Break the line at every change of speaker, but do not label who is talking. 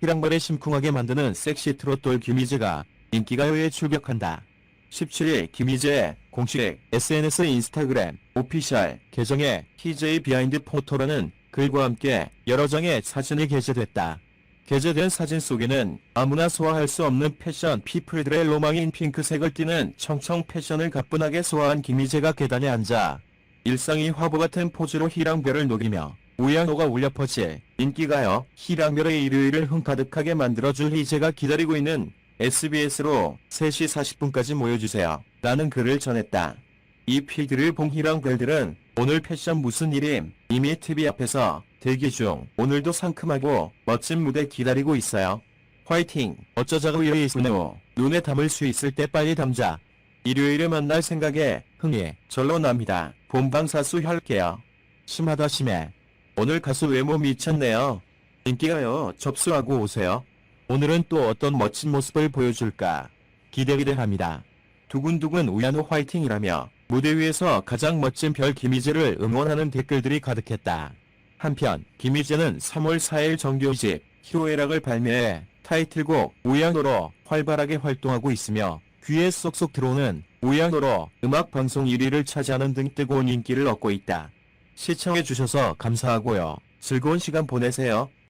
희랑발에 심쿵하게 만드는 섹시 트롯 돌 김희재가 인기가요에 출격한다. 17일 김희재 공식 SNS 인스타그램 오피셜 계정에 희재의 비하인드 포토라는 글과 함께 여러 장의 사진이 게재됐다. 게재된 사진 속에는 아무나 소화할 수 없는 패션 피플들의 로망인 핑크색을 띠는 청청 패션을 가뿐하게 소화한 김희재가 계단에 앉아 일상이 화보 같은 포즈로 희랑별을 녹이며 우양호가 울려 퍼질 인기가요 희랑별의 일요일을 흥가득하게 만들어줄 희재가 기다리고 있는 SBS로 3시 40분까지 모여주세요. 라는 글을 전했다. 이 필드를 본 희랑별들은 오늘 패션 무슨 일임? 이미 TV 앞에서 대기 중 오늘도 상큼하고 멋진 무대 기다리고 있어요. 화이팅! 어쩌자고 이래 있으네요. 눈에 담을 수 있을 때 빨리 담자. 일요일에 만날 생각에 흥이 절로 납니다. 본방사수 혈게요. 심하다 심해. 오늘 가수 외모 미쳤네요. 인기가요 접수하고 오세요. 오늘은 또 어떤 멋진 모습을 보여줄까 기대기대 합니다. 두근두근 우야노 화이팅이라며 무대 위에서 가장 멋진 별 김희재를 응원하는 댓글들이 가득했다. 한편 김희재는 3월 4일 정규 2집 히로에락을 발매해 타이틀곡 우야노로 활발하게 활동하고 있으며 귀에 쏙쏙 들어오는 우야노로 음악 방송 1위를 차지하는 등 뜨거운 인기를 얻고 있다. 시청해주셔서 감사하고요. 즐거운 시간 보내세요.